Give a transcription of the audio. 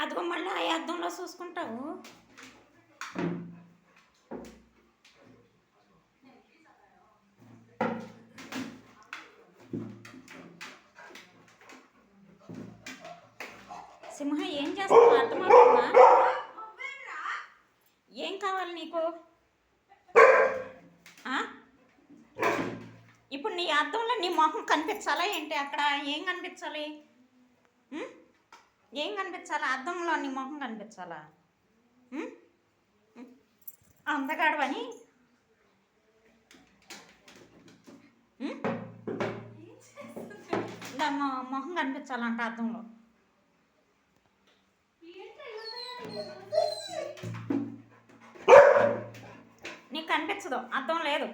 అదిగో మళ్ళీ ఆ అద్దంలో చూసుకుంటావు. సింహ ఏం చేస్తావు అర్థమవుతుందా? ఏం కావాలి నీకు? ఆ? ఇప్పుడు నీ అర్థంలో నీ మొహం కనిపించాలా ఏంటి? అక్కడ ఏం కనిపించాలి? ఏం కనిపించాలా? అద్దంలో నీ మొహం కనిపించాలా? అందగాడవని మొహం కనిపించాలంట అర్థంలో నీకు కనిపించదు. అర్థం లేదు.